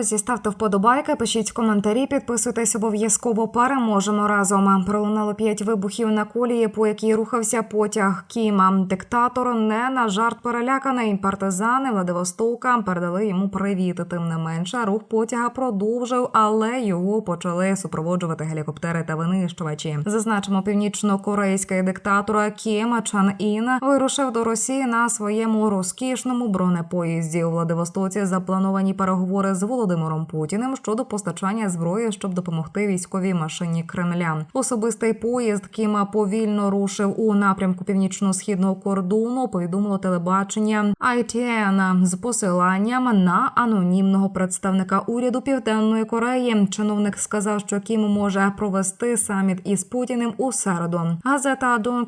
Друзі, ставте вподобайки, пишіть коментарі, підписуйтесь обов'язково. Переможемо разом. Пролунало п'ять вибухів на колії, по якій рухався потяг Кіма. Диктатор не на жарт переляканий. Партизани Владивостока передали йому привіт. Тим не менше, рух потяга продовжив, але його почали супроводжувати гелікоптери та винищувачі. Зазначимо, північно-корейський диктатор Кіма Чан Ін вирушив до Росії на своєму розкішному бронепоїзді. У Владивостоці заплановані переговори з Володимиром Путіним щодо постачання зброї, щоб допомогти військовій машині Кремля. Особистий поїзд Кіма повільно рушив у напрямку північно-східного кордону. Повідомило телебачення ITN з посиланням на анонімного представника уряду Південної Кореї. Чиновник сказав, що Кім може провести саміт із Путіним у середу. Газета Донг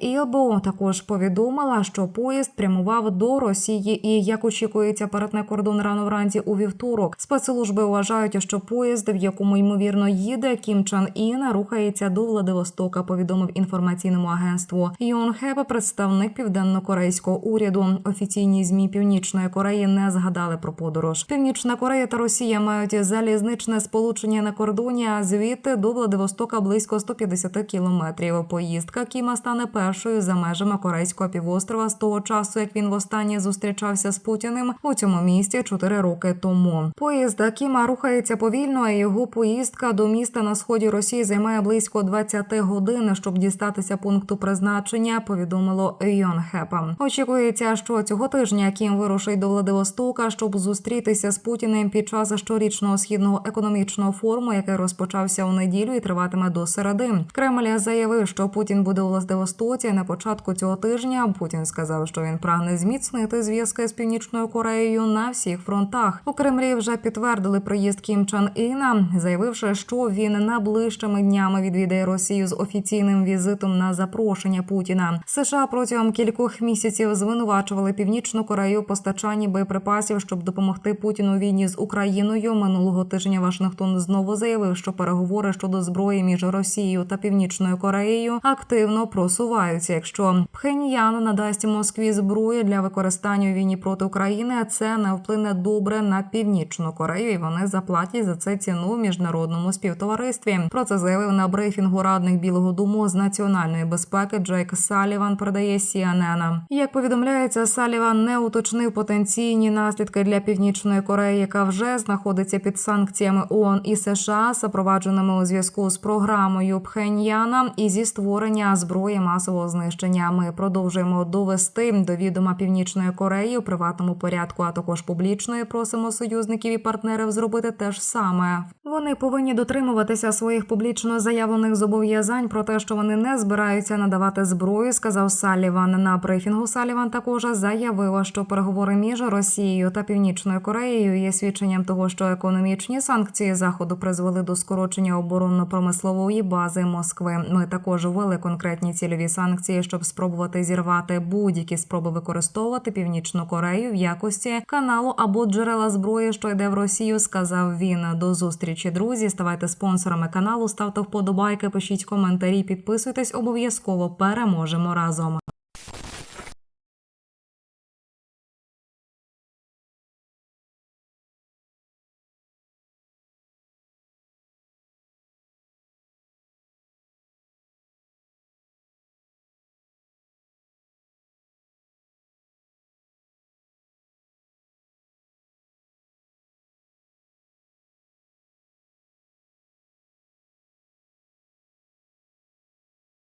Ілбо також повідомила, що поїзд прямував до Росії і як очікується перетне кордон рано вранці у вівторок. Спецслужби вважають, що поїзд, в якому ймовірно їде Кім Чан Ін, рухається до Владивостока. Повідомив інформаційному агентству Йонхеп, представник південно-корейського уряду. Офіційні змі Північної Кореї не згадали про подорож. Північна Корея та Росія мають залізничне сполучення на кордоні. А звідти до Владивостока близько 150 кілометрів. Поїздка Кіма стане першою за межами корейського півострова з того часу, як він востаннє зустрічався з Путіним у цьому місті чотири роки тому. Поїзд Кіма рухається повільно. а Його поїздка до міста на сході Росії займає близько 20 годин, щоб дістатися пункту призначення. Повідомило Йонхепа. Очікується, що цього тижня Кім вирушить до Владивостока, щоб зустрітися з Путіним під час щорічного східного економічного форуму, який розпочався у неділю і триватиме до середи. Кремль заявив, що Путін буде у Владивостоці на початку цього тижня. Путін сказав, що він прагне зміцнити зв'язки з північною Кореєю на всіх фронтах. У Кремлі вже підтвердили приїзд Кім Чан Іна, заявивши, що він найближчими днями відвідає Росію з офіційним візитом на запрошення Путіна. США протягом кількох місяців звинувачували північну Корею постачанні боєприпасів, щоб допомогти Путіну війні з Україною. Минулого тижня Вашингтон знову заявив, що переговори щодо зброї між Росією та Північною Кореєю активно просуваються. Якщо Пхеньян надасть Москві зброю для використання війні проти України, це не вплине добре на північну Корею, і вони заплатять за це ціну в міжнародному співтоваристві. Про це заявив на брифінгу радник Білого Дому з національної безпеки Джейк Саліван. Передає CNN. Як повідомляється, Саліван не уточнив потенційні наслідки для північної Кореї, яка вже знаходиться під санкціями ООН і США, запровадженими у зв'язку з програмою Пхеньяна і зі створення зброї масового знищення. Ми продовжуємо довести до відома північної Кореї у приватному порядку, а також публічно і просимо союзників і партнерів зробити те ж саме. Вони повинні дотримуватися своїх публічно заявлених зобов'язань про те, що вони не збираються надавати зброю, сказав Саліван. На брифінгу Саліван також заявив, що переговори між Росією та Північною Кореєю є свідченням того, що економічні санкції заходу призвели до скорочення оборонно-промислової бази Москви. Ми також ввели конкретні цільові санкції, щоб спробувати зірвати будь-які спроби використовувати Північну Корею в якості каналу або джерела зброї, що йде в Росію. Сказав він. До зустрічі, друзі. Ставайте спонсорами каналу, ставте вподобайки, пишіть коментарі, підписуйтесь обов'язково. Переможемо разом.